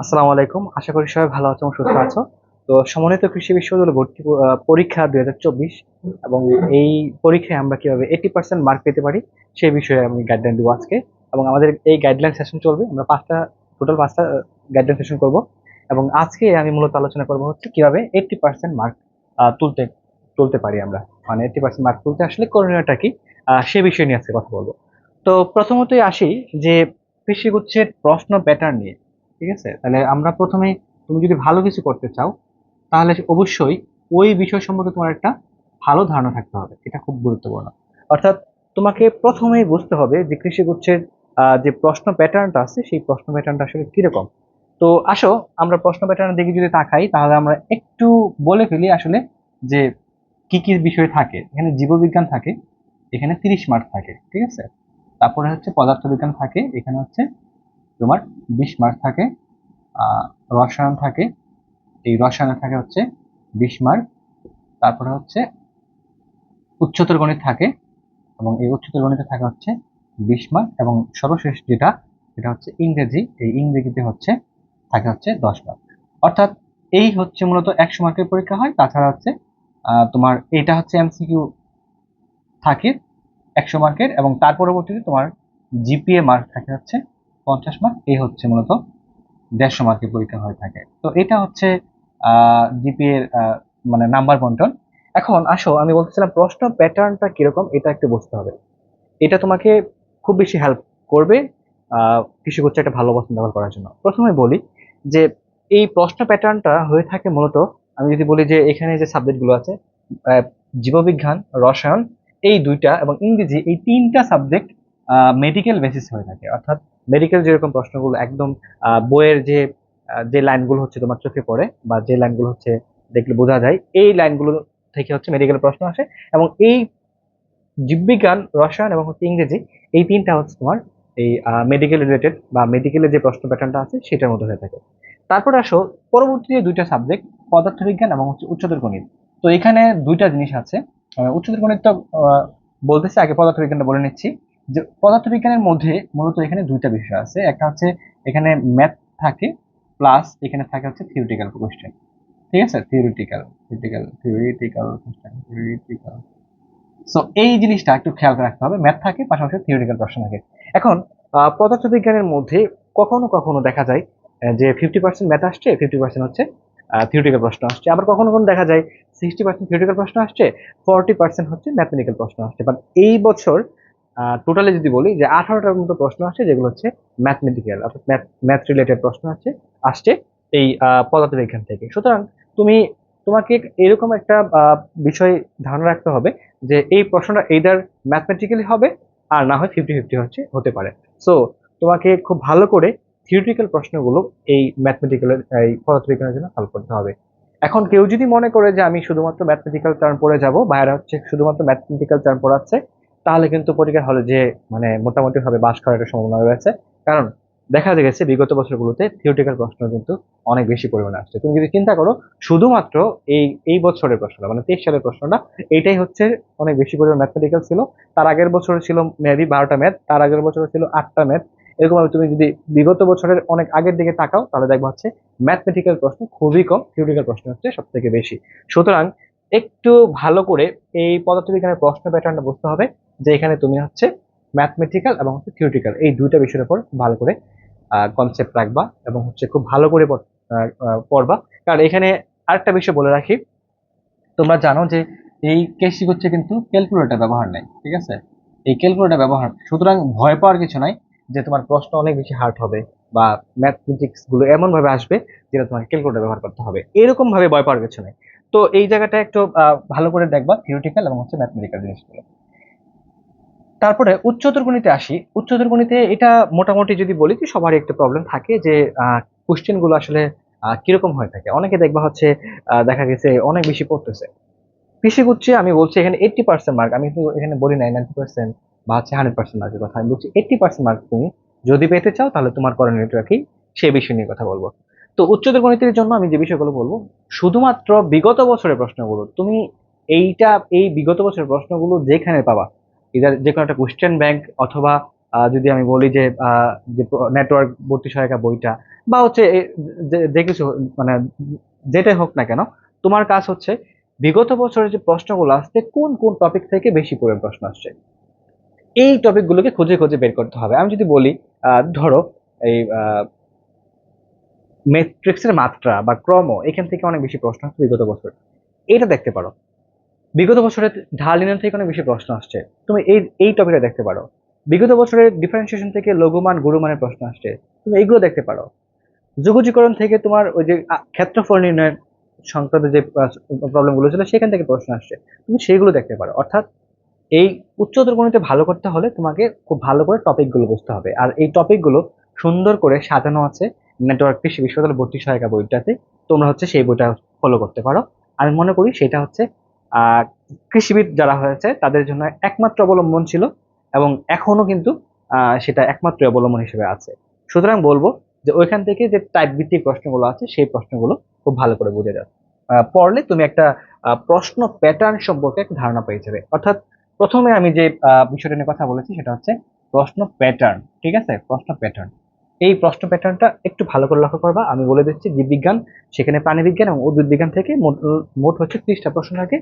আসসালামু আলাইকুম। আশা করি সবাই ভালো আছো সুস্থ আছো। তো সমন্বিত কৃষি বিশ্ববিদ্যালয় ভর্তি পরীক্ষা দুই হাজার চব্বিশ এবং এই পরীক্ষায় আমরা কীভাবে এইটি পার্সেন্ট মার্ক পেতে পারি সেই বিষয়ে আমি গাইডলাইন দেবো আজকে। এবং আমাদের এই গাইডলাইন সেশন চলবে। আমরা পাঁচটা টোটাল পাঁচটা গাইডলাইন সেশন করব। এবং আজকে আমি মূলত আলোচনা করব হচ্ছে কীভাবে এইটি পার্সেন্ট মার্ক তুলতে তুলতে পারি আমরা। মানে এইটি পার্সেন্ট মার্ক তুলতে আসলে করণীয়টা কি সে বিষয় নিয়ে আজকে কথা বলব। তো প্রথমতই আসি যে কৃষিগুচ্ছের প্রশ্ন প্যাটার্ন নিয়ে। ঠিক আছে? তাহলে আমরা প্রথমে তুমি যদি ভালো কিছু করতে চাও, তাহলে অবশ্যই ওই বিষয় সম্পর্কে তোমার একটা ভালো ধারণা থাকতে হবে। এটা খুব গুরুত্বপূর্ণ। অর্থাৎ তোমাকে প্রথমেই বুঝতে হবে যে কৃষিগুচ্ছের যে প্রশ্ন প্যাটার্নটা আছে, সেই প্রশ্ন প্যাটার্নটা আসলে কীরকম? তো আসো, আমরা প্রশ্ন প্যাটার্নের দিকে যদি তাকাই, তাহলে আমরা একটু বলে ফেলি আসলে যে কি কি বিষয় থাকে। এখানে জীববিজ্ঞান থাকে, এখানে তিরিশ মার্ক থাকে, ঠিক আছে? তারপরে হচ্ছে পদার্থবিজ্ঞান থাকে, এখানে হচ্ছে তোমার বিশ মার্ক থাকে। রসায়ন থাকে। এই রসায়নে থাকে হচ্ছে বিশ মার্ক। তারপরে হচ্ছে উচ্চতর গণিত থাকে এবং এই উচ্চতর গণিতে থাকে হচ্ছে বিশ মার্ক এবং সর্বশেষ যেটা, সেটা হচ্ছে ইংরেজি। এই ইংরেজিতে হচ্ছে, থাকে হচ্ছে দশ মার্ক। অর্থাৎ এই হচ্ছে মূলত একশো মার্কের পরীক্ষা হয়। তাছাড়া হচ্ছে তোমার এটা হচ্ছে এমসিকিউ থাকে একশো মার্কের এবং তার পরবর্তীতে তোমার জিপিএ মার্ক থাকে হচ্ছে পঞ্চাশ মার্ক। এই হচ্ছে মূলত দেড়শো মার্কের পরীক্ষা হয়ে থাকে। তো এটা হচ্ছে জিপিএ এর মানে নাম্বার বন্টন। এখন আসো আমি বলতেছিলাম প্রশ্ন প্যাটার্নটা কীরকম এটা একটু বুঝতে হবে। এটা তোমাকে খুব বেশি হেল্প করবে আহ, কৃষি করছে একটা ভালো অবস্থান ব্যবহার করার জন্য। প্রথমে বলি যে এই প্রশ্ন প্যাটার্নটা হয়ে থাকে মূলত আমি যদি বলি যে এখানে যে সাবজেক্টগুলো আছে জীববিজ্ঞান রসায়ন এই দুইটা এবং ইংরেজি এই তিনটা সাবজেক্ট মেডিকেল বেসিস হয়ে থাকে। অর্থাৎ মেডিকেল যেরকম প্রশ্নগুলো, একদম বইয়ের যে যে লাইনগুলো হচ্ছে তোমার চোখে পড়ে বা যে লাইনগুলো হচ্ছে দেখলে বোঝা যায়, এই লাইনগুলো থেকে হচ্ছে মেডিকেল প্রশ্ন আসে এবং এই জীববিজ্ঞান, রসায়ন এবং হচ্ছে ইংরেজি, এই তিনটা হচ্ছে তোমার এই মেডিকেল রিলেটেড বা মেডিকেলের যে প্রশ্ন প্যাটার্নটা আছে সেটার মধ্যে হয়ে থাকে। তারপরে আসো, পরবর্তী যে দুইটা সাবজেক্ট পদার্থবিজ্ঞান এবং হচ্ছে উচ্চতর গণিত। তো এখানে দুইটা জিনিস আছে। উচ্চতর গণিত তো বলতেছি, আগে পদার্থবিজ্ঞানটা বলে নিচ্ছি। যে পদার্থবিজ্ঞানের মধ্যে মূলত এখানে দুইটা বিষয় আছে। একটা হচ্ছে এখানে ম্যাথ থাকে প্লাস এখানে থাকে হচ্ছে থিওরিটিক্যাল কোশ্চেন ঠিক আছে? Theoretical theoretical theoretical question theoretical so এই জিনিসটা একটু খেয়াল রাখতে হবে। ম্যাথ থাকে, পাশাপাশি থিওরিটিক্যাল প্রশ্ন থাকে। এখন পদার্থবিজ্ঞানের মধ্যে কখনো কখনো দেখা যায় যে ফিফটি পার্সেন্ট ম্যাথ আসছে ফিফটি পার্সেন্ট হচ্ছে থিওরিটিক্যাল প্রশ্ন আসছে। আবার কখনো কখনো দেখা যায় সিক্সটি পার্সেন্ট থিওরিটিক্যাল প্রশ্ন আসছে ফর্টি পার্সেন্ট হচ্ছে ম্যাথমেটিক্যাল প্রশ্ন আসছে। বাট এই বছর টোটালি যদি বলি যে আঠারোটার মতো প্রশ্ন আসছে যেগুলো হচ্ছে ম্যাথমেটিক্যাল অর্থাৎ ম্যাথ ম্যাথ রিলেটেড প্রশ্ন আছে আসছে এই পদার্থবিজ্ঞান থেকে। সুতরাং তুমি, তোমাকে এরকম একটা বিষয় ধারণা রাখতে হবে যে এই প্রশ্নটা এইদার ম্যাথমেটিক্যালি হবে আর না হয় ফিফটি ফিফটি হচ্ছে, হতে পারে। সো তোমাকে খুব ভালো করে থিওরিটিক্যাল প্রশ্নগুলো এই ম্যাথমেটিক্যালের এই পদার্থবিজ্ঞানের জন্য সলভ করতে হবে। এখন কেউ যদি মনে করে যে আমি শুধুমাত্র ম্যাথমেটিক্যাল টার্ম পড়ে যাব বাইরে হচ্ছে শুধুমাত্র ম্যাথমেটিক্যাল টার্ম পড়াচ্ছে তাহলে কিন্তু পরীক্ষার হলে যে মানে মোটামুটি ভাবে বাস করার একটা সম্ভাবনা রয়েছে। কারণ দেখা গেছে বিগত বছরগুলোতে থিওরিটিক্যাল প্রশ্ন কিন্তু অনেক বেশি পরিমাণে আসছে। তুমি যদি চিন্তা করো, শুধুমাত্র এই এই বছরের প্রশ্নটা মানে তেইশ সালের প্রশ্নটা এইটাই হচ্ছে অনেক বেশি পরিমাণ ম্যাথমেটিক্যাল ছিল। তার আগের বছর ছিল মেবি বারোটা ম্যাথ তার আগের বছর ছিল আটটা ম্যাথ এরকম ভাবে তুমি যদি বিগত বছরের অনেক আগের দিকে তাকাও, তাহলে দেখবা হচ্ছে ম্যাথমেটিক্যাল প্রশ্ন খুবই কম থিওরিটিক্যাল প্রশ্ন হচ্ছে সব থেকে বেশি। সুতরাং একটু ভালো করে এই পদার্থবিজ্ঞানের প্রশ্ন প্যাটার্নটা বুঝতে হবে। যে এখানে তুমি হচ্ছে ম্যাথমেটিক্যাল এবং হচ্ছে থিওরিটিক্যাল এই দুইটা বিষয়ের উপর ভালো করে কনসেপ্ট রাখবা এবং হচ্ছে খুব ভালো করে পড়বা। কারণ এখানে আরেকটা বিষয় বলে রাখি, তোমরা জানো যে এই কেসি হচ্ছে কিন্তু ক্যালকুলেটর ব্যবহার নেই, ঠিক আছে? এই ক্যালকুলেটর ব্যবহার, সুতরাং ভয় পাওয়ার কিছু নাই যে তোমার প্রশ্ন অনেক বেশি হার্ড হবে বা ম্যাথমেটিক্সগুলো এমন ভাবে আসবে যেটা তোমাকে ক্যালকুলেটর ব্যবহার করতে হবে। এরকম ভাবে ভয় পাওয়ার কিছু নেই। তো এই জায়গাটা একটু ভালো করে দেখবা থিওরিটিক্যাল এবং হচ্ছে ম্যাথমেটিক্যাল জিনিসগুলো। তারপরে উচ্চতর গণিতে আসি। উচ্চতর গণিতে এটা মোটামুটি যদি বলি যে সবারই একটা প্রবলেম থাকে যে কোশ্চেনগুলো আসলে কীরকম হয়ে থাকে। অনেকে দেখবা হচ্ছে দেখা গেছে অনেক বেশি পড়তেছে। কৃষি গুচ্ছে আমি বলছি এখানে এইটটি পার্সেন্ট মার্ক আমি তো এখানে বলি নাই নাইনটি পার্সেন্ট বা হচ্ছে হান্ড্রেড পার্সেন্ট মার্কের কথা। আমি বলছি এইটটি পার্সেন্ট মার্ক তুমি যদি পেতে চাও তাহলে তোমার করণীয় রাখি সে বিষয় নিয়ে কথা বলব। তো উচ্চতর গণিতের জন্য আমি যে বিষয়গুলো বলব, শুধুমাত্র বিগত বছরের প্রশ্নগুলো, তুমি এইটা, এই বিগত বছরের প্রশ্নগুলো যেখানে পাবা এদের যে কোনো একটা কোশ্চেন ব্যাংক অথবা যদি আমি বলি যে নেটওয়ার্ক ভর্তি সহায়িকা বইটা, বা হচ্ছে যে- কিছু মানে যেটাই হোক না কেন, তোমার কাজ হচ্ছে বিগত বছরের যে প্রশ্নগুলো আসছে, কোন কোন টপিক থেকে বেশি করে প্রশ্ন আসছে? এই টপিকগুলোকে খুঁজে খুঁজে বের করতে হবে। আমি যদি বলি ধরো এই ম্যাট্রিক্সের মাত্রা বা ক্রম, এখান থেকে অনেক বেশি প্রশ্ন আসছে বিগত বছর। এটা দেখতে পারো। বিগত বছরে ঢাল নির্ণয় থেকে অনেক বেশি প্রশ্ন আসছে। তুমি এই এই টপিকটা দেখতে পারো। বিগত বছরের ডিফারেন্সিয়েশন থেকে লঘুমান, গুরুমানের প্রশ্ন আসছে। তুমি এইগুলো দেখতে পারো। যোগজীকরণ থেকে তোমার ওই যে ক্ষেত্রফল নির্ণয়ের সংক্রান্ত যে প্রবলেমগুলো ছিল, সেখান থেকে প্রশ্ন আসছে। তুমি সেইগুলো দেখতে পারো। অর্থাৎ এই উচ্চতর গণিতে ভালো করতে হলে তোমাকে খুব ভালো করে টপিকগুলো বুঝতে হবে। আর এই টপিকগুলো সুন্দর করে সাজানো আছে নেটওয়ার্ক কৃষি বিশ্ববিদ্যালয় ভর্তি সহায়িকা বইটাতে। তোমরা হচ্ছে সেই বইটা ফলো করতে পারো। আমি মনে করি সেটা হচ্ছে কৃষিবিদ যারা হয়েছে, তাদের জন্য একমাত্র অবলম্বন ছিল এবং এখনও কিন্তু সেটা একমাত্র অবলম্বন হিসেবে আছে। সুতরাং বলব যে ওইখান থেকে যে টাইপ ভিত্তিক প্রশ্নগুলো আছে, সেই প্রশ্নগুলো খুব ভালো করে বুঝে যাবে পড়লে তুমি একটা প্রশ্ন প্যাটার্ন সম্পর্কে একটা ধারণা পেয়ে যাবে। অর্থাৎ প্রথমে আমি যে বিষয়টা নিয়ে কথা বলেছি, সেটা হচ্ছে প্রশ্ন প্যাটার্ন ঠিক আছে? প্রশ্ন প্যাটার্ন এই প্রশ্ন প্যাটার্নটা একটু ভালো করে লক্ষ্য করবা। আমি বলে দিচ্ছি, জীববিজ্ঞান, সেখানে প্রাণীবিজ্ঞান এবং উদ্ভিদ বিজ্ঞান থেকে মোট হচ্ছে ত্রিশটা প্রশ্ন থাকে।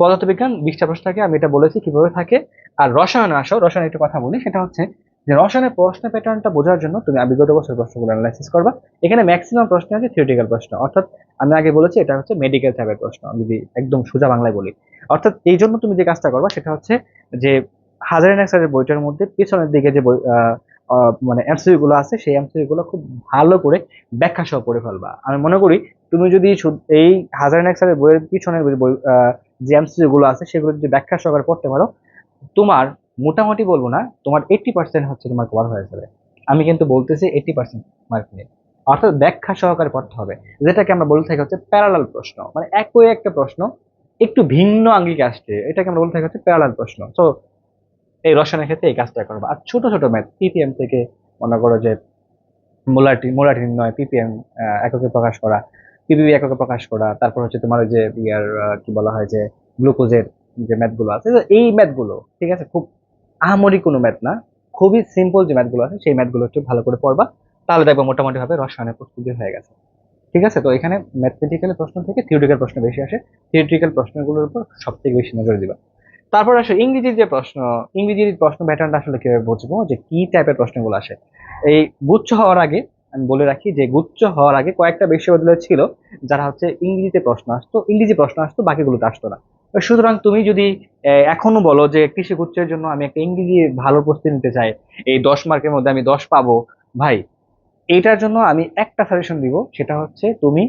পদার্থবিজ্ঞান, বিশটা প্রশ্ন থাকে, আমি এটা বলেছি কীভাবে থাকে। আর রসায়নে আসো, রসায়নে একটু কথা বলি, সেটা হচ্ছে যে রসায়নের প্রশ্ন প্যাটার্নটা বোঝার জন্য তুমি বিগত বছর প্রশ্নগুলো অ্যানালাইসিস করবা। এখানে ম্যাক্সিমাম প্রশ্ন আছে থিওরিটিক্যাল প্রশ্ন। অর্থাৎ আমি আগে বলেছি, এটা হচ্ছে মেডিকেল টাইপের প্রশ্ন, আমি যদি একদম সোজা বাংলায় বলি। অর্থাৎ এই জন্য তুমি যে কাজটা করবা, সেটা হচ্ছে যে হাজারের এক্সারের বইটার মধ্যে পিছনের দিকে যে মানে গুলো আছে, সেই গুলো খুব ভালো করে ব্যাখ্যা সহ পড়ে ফেলবা। আমি মনে করি তুমি যদি এই হাজারের এক্সারের বইয়ের পিছনের বই যে গুলো আছে, সেগুলো যদি ব্যাখ্যা সহকারে পড়তে পারো, তোমার মোটামুটি বলব না, তোমার এইটটি পার্সেন্ট হচ্ছে তোমার কভার হয়ে যাবে। আমি কিন্তু বলতেছি এইটটি পার্সেন্ট মার্ক নিয়ে। অর্থাৎ ব্যাখ্যা সহকারে পড়তে হবে, যেটাকে আমরা বলে থাকি হচ্ছে প্যারালাল প্রশ্ন। মানে একই একটা প্রশ্ন, একটু ভিন্ন আঙ্গিকে আসছে, এটাকে আমরা বলে থাকি হচ্ছে প্যারালাল প্রশ্ন। তো এই রসায়নের ক্ষেত্রে এই কাজটা করব। আর ছোট ছোট ম্যাথ পিপিএম থেকে মনে করো যে মোলাটি মোলাটি নয় পিপিএম এককে প্রকাশ করা পিপিবি এককে প্রকাশ করা, তারপর হচ্ছে তোমার ওই যে ইয়ার কি বলা হয় যে গ্লুকোজের যে ম্যাথগুলো আছে এই ম্যাথগুলো, ঠিক আছে, খুব আহামরি কোনো ম্যাথ না, খুবই সিম্পল যে ম্যাথগুলো আছে, সেই ম্যাথগুলো একটু ভালো করে পড়বা, তাহলে দেখব মোটামুটি ভাবে রসায়নের প্রস্তুতি হয়ে গেছে। ঠিক আছে, তো এখানে ম্যাথমেটিক্যাল প্রশ্ন থেকে থিওরিটিক্যাল প্রশ্ন বেশি আসে থিওরিটিক্যাল প্রশ্নগুলোর উপর সব থেকে বেশি নজর দিবা। তারপর আসে ইংরেজির যে প্রশ্ন, ইংরেজির প্রশ্ন প্যাটার্নটা আসলে কীভাবে বুঝব যে কি টাইপের প্রশ্নগুলো আসে? এই গুচ্ছ হওয়ার আগে, আমি বলে রাখি যে গুচ্ছ হওয়ার আগে কয়েকটা বিশ্ববিদ্যালয় ছিল, যারা হচ্ছে ইংরেজিতে প্রশ্ন আসতো, ইংরেজি প্রশ্ন আসতো, বাকিগুলোতে আসতো না। সুতরাং তুমি যদি এখনও বলো যে কৃষি গুচ্ছের জন্য আমি একটা ইংরেজি ভালো প্রস্তুতি নিতে চাই, এই দশ মার্কের মধ্যে আমি দশ পাবো, ভাই এইটার জন্য আমি একটা সাজেশন দিব, সেটা হচ্ছে তুমি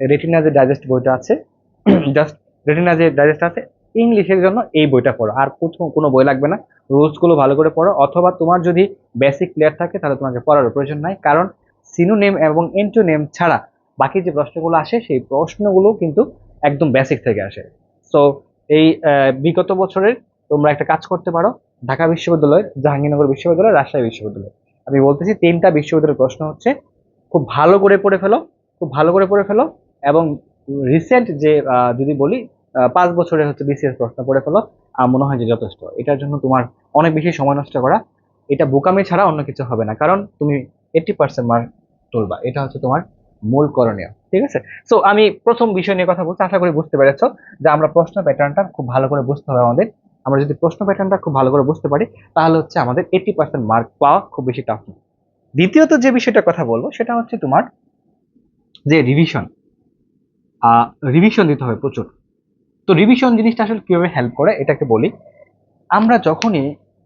রেটিনা যে ডাইজেস্ট বইটা আছে জাস্ট রেটিনা যে ডাইজেস্ট আছে ইংলিশের জন্য এই বইটা পড়ো। আর কোথাও কোনো বই লাগবে না। রুলসগুলো ভালো করে পড়ো। অথবা তোমার যদি বেসিক ক্লিয়ার থাকে, তাহলে তোমাকে পড়ার প্রয়োজন নাই। কারণ সিনোনেম এবং এন্টোনেম ছাড়া বাকি যে প্রশ্নগুলো আসে, সেই প্রশ্নগুলো কিন্তু একদম বেসিক থেকে আসে। সো এই বিগত বছরের তোমরা একটা কাজ করতে পারো। ঢাকা বিশ্ববিদ্যালয়, জাহাঙ্গীরনগর বিশ্ববিদ্যালয়, রাজশাহী বিশ্ববিদ্যালয়। আমি বলতেছি, তিনটা বিশ্ববিদ্যালয়ের প্রশ্ন হচ্ছে, খুব ভালো করে পড়ে ফেলো, খুব ভালো করে পড়ে ফেলো এবং রিসেন্ট যে যদি বলি পাঁচ বছরে হচ্ছে বিসিএস প্রশ্ন পড়ে ফেলো আমার মনে হয় যে যথেষ্ট। এটার জন্য তোমার অনেক বেশি সময় নষ্ট করা। এটা বোকামি ছাড়া অন্য কিছু হবে না, কারণ তুমি এইটটি পার্সেন্ট মার্ক তুলবা। এটা হচ্ছে তোমার মূল করণীয়, ঠিক আছে? সো আমি প্রথম বিষয় নিয়ে কথা বলছি, আশা করি বুঝতে পেরেছ যে আমরা প্রশ্ন প্যাটার্নটা খুব ভালো করে বুঝতে হবে আমাদের। আমরা যদি প্রশ্ন প্যাটার্নটা খুব ভালো করে বুঝতে পারি, তাহলে হচ্ছে আমাদের এইটি পার্সেন্ট মার্ক পাওয়া খুব বেশি টাফ দ্বিতীয়ত যে বিষয়টা কথা বলব, সেটা হচ্ছে তোমার যে রিভিশন রিভিশন দিতে হবে প্রচুর। তো রিভিশন জিনিসটা আসলে কীভাবে হেল্প করে, এটাকে বলি। আমরা যখনই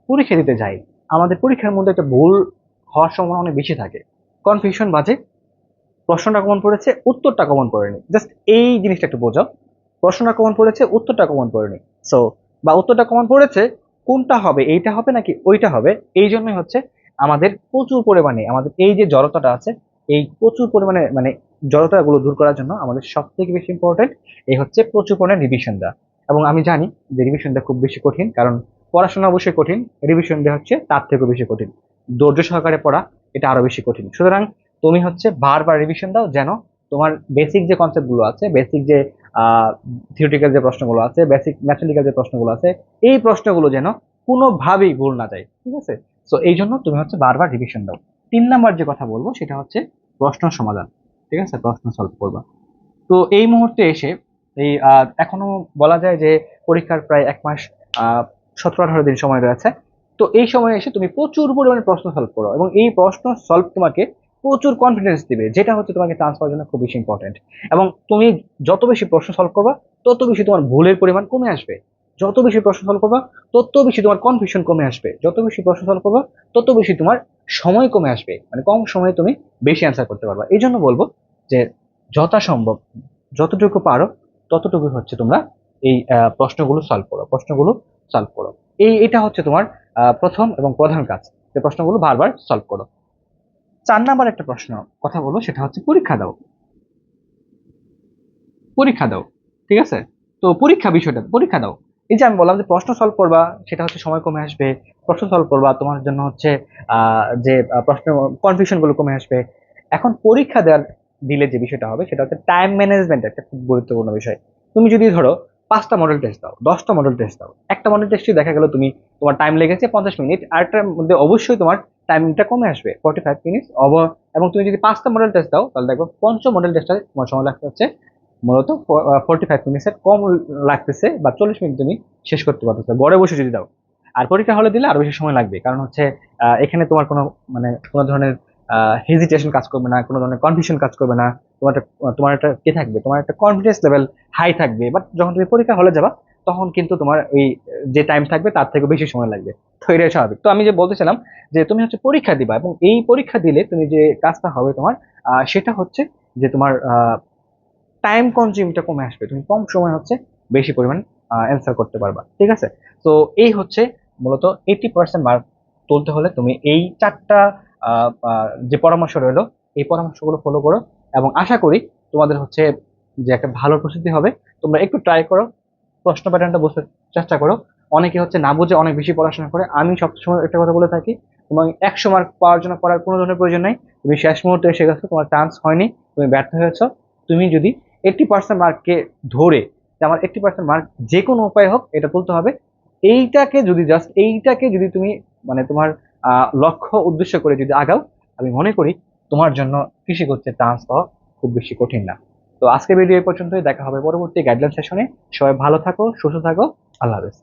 পরীক্ষা দিতে যাই, আমাদের পরীক্ষার মধ্যে একটা ভুল হওয়ার সম্ভাবনা অনেক বেশি থাকে। কনফিউশন বাজে, প্রশ্নটা কমন পড়েছে, উত্তরটা কমন পড়েনি। জাস্ট এই জিনিসটা একটু বোঝাও প্রশ্নটা কমন পড়েছে, উত্তরটা কমন পড়েনি। সো বা উত্তরটা কমন পড়েছে, কোনটা হবে, এইটা হবে নাকি ওইটা হবে, এই জন্যই হচ্ছে আমাদের প্রচুর পরিমাণে, আমাদের এই যে জড়তাটা আছে এই প্রচুর পরিমাণে মানে জড়তাগুলো দূর করার জন্য আমাদের সব থেকে বেশি ইম্পর্টেন্ট এই হচ্ছে প্রচুর পরিমাণে রিভিশন দেওয়া। এবং আমি জানি যে রিভিশন দেওয়া খুব বেশি কঠিন, কারণ পড়াশোনা অবশ্যই কঠিন রিভিশন দেওয়া হচ্ছে তার থেকেও বেশি কঠিন। ধৈর্য সহকারে পড়া, এটা আরও বেশি কঠিন। সুতরাং তুমি হচ্ছে বারবার রিভিশন দাও যেন তোমার বেসিক যে কনসেপ্টগুলো আছে বেসিক যে থিওরিটিক্যাল যে প্রশ্নগুলো আছে বেসিক ম্যাথমেটিক্যাল যে প্রশ্নগুলো আছে, এই প্রশ্নগুলো যেন কোনোভাবেই ভুল না যায়, ঠিক আছে? সো এই জন্য তুমি হচ্ছে বারবার রিভিশন দাও। তিন নাম্বার যে কথা বলব সেটা হচ্ছে প্রশ্ন সমাধান। ঠিক আছে? প্রশ্ন সলভ করবা। তো এই মুহূর্তে এসে এই এখনও বলা যায় যে পরীক্ষার প্রায় এক মাস সতেরো আঠারো দিন সময় রয়েছে। তো এই সময় এসে তুমি প্রচুর পরিমাণে প্রশ্ন সলভ করো এবং এই প্রশ্ন সলভ তোমাকে প্রচুর কনফিডেন্স দিবে, যেটা হচ্ছে তোমাকে চান্স পাওয়ার জন্য খুব বেশি ইম্পর্টেন্ট এবং তুমি যত বেশি প্রশ্ন সলভ করবা, তত বেশি তোমার ভুলের পরিমাণ কমে আসবে। যত বেশি প্রশ্ন সলভ করবা, তত বেশি তোমার কনফিউশন কমে আসবে। যত বেশি প্রশ্ন সলভ করবা, তত বেশি তোমার সময় কমে আসবে। মানে কম সময়ে তুমি বেশি অ্যান্সার করতে পারবা। এই জন্য বলব যে যথাসম্ভব, যতটুকু পারো ততটুকু হচ্ছে তোমরা এই প্রশ্নগুলো সলভ করো, প্রশ্নগুলো সলভ করো। এই, এটা হচ্ছে তোমার প্রথম এবং প্রধান কাজ। যে প্রশ্নগুলো বারবার সলভ করো। চার নাম্বার একটা প্রশ্ন, কথা বলব, সেটা হচ্ছে পরীক্ষা দাও। পরীক্ষা দাও, ঠিক আছে? তো পরীক্ষা বিষয়টা, পরীক্ষা দাও। এই যে আমি বললাম যে প্রশ্ন সলভ করবা, সেটা হচ্ছে সময় কমে আসবে। প্রশ্ন সলভ করবা, তোমার জন্য হচ্ছে যে প্রশ্ন কনফিউশনগুলো কমে আসবে। এখন পরীক্ষা দেওয়ার দিলে যে বিষয়টা হবে, সেটা হচ্ছে টাইম ম্যানেজমেন্ট একটা খুব গুরুত্বপূর্ণ বিষয়। তুমি যদি ধরো পাঁচটা মডেল টেস্ট দাও, দশটা মডেল টেস্ট দাও, একটা মডেল টেস্টে দেখা গেল তুমি, তোমার টাইম লেগেছে পঞ্চাশ মিনিট আরেকটার মধ্যে অবশ্যই তোমার টাইমটা কমে আসবে ফর্টি ফাইভ মিনিট অব, এবং তুমি যদি পাঁচটা মডেল টেস্ট দাও, তাহলে দেখবে পঞ্চম মডেল টেস্টটা তোমার সময় লাগতে হচ্ছে মূলত ফর্টি ফাইভ মিনিটসের কম লাগতেছে বা চল্লিশ মিনিট তুমি শেষ করতে পারতেছে। গড়ে বসে যদি দাও। আর পরীক্ষা হলে দিলে আরও বেশি সময় লাগবে। কারণ হচ্ছে এখানে তোমার কোনো মানে কোনো ধরনের হেজিটেশন কাজ করবে না, কোনো ধরনের কনফিউশন কাজ করবে না। তোমার একটা তোমার একটা কে থাকবে? তোমার একটা কনফিডেন্স লেভেল হাই থাকবে। বাট যখন তুমি পরীক্ষা হলে যাবা, তখন কিন্তু তোমার ওই, যে টাইম থাকবে, তার থেকে বেশি সময় লাগবে। তো এটাই স্বাভাবিক। তো আমি যে বলতেছিলাম যে তুমি হচ্ছে পরীক্ষা দিবা এবং এই পরীক্ষা দিলে তুমি যে কাজটা হবে তোমার সেটা হচ্ছে যে তোমার টাইম কনজিউমটা কমে আসবে। তুমি কম সময় হচ্ছে বেশি পরিমাণ অ্যান্সার করতে পারবা, ঠিক আছে? তো এই হচ্ছে মূলত এইটি পার্সেন্ট মার্ক তুলতে হলে তুমি এই চারটা যে পরামর্শ রইল, এই পরামর্শগুলো ফলো করো এবং আশা করি তোমাদের হচ্ছে যে একটা ভালো প্রস্তুতি হবে। তোমরা একটু ট্রাই করো, প্রশ্ন প্যাটার্নটা বুঝতে চেষ্টা করো। অনেকে হচ্ছে না বুঝে অনেক বেশি পড়াশোনা করে। আমি সবসময় একটা কথা বলে থাকি, এবং একশো মার্ক পাওয়ার জন্য পড়ার কোনো ধরনের প্রয়োজন নেই। তুমি শেষ মুহূর্তে এসে গেছো, তোমার চান্স হয়নি, তুমি ব্যর্থ হয়েছো। তুমি যদি এইটটি পার্সেন্ট মার্ককে ধরে যে আমার এইটটি পার্সেন্ট মার্ক যে কোনো উপায় হোক এটা তুলতে হবে। এইটাকে যদি জাস্ট এইটাকে যদি তুমি মানে তোমার লক্ষ্য, উদ্দেশ্য করে যদি আগাও, আমি মনে করি তোমার জন্য কৃষি করতে চান্স পাওয়া খুব বেশি কঠিন না। তো আজকে ভিডিও এই পর্যন্তই। দেখা হবে পরবর্তী গাইডলাইন সেশনে সবাই ভালো থাকো, সুস্থ থাকো। আল্লাহ হাফেজ।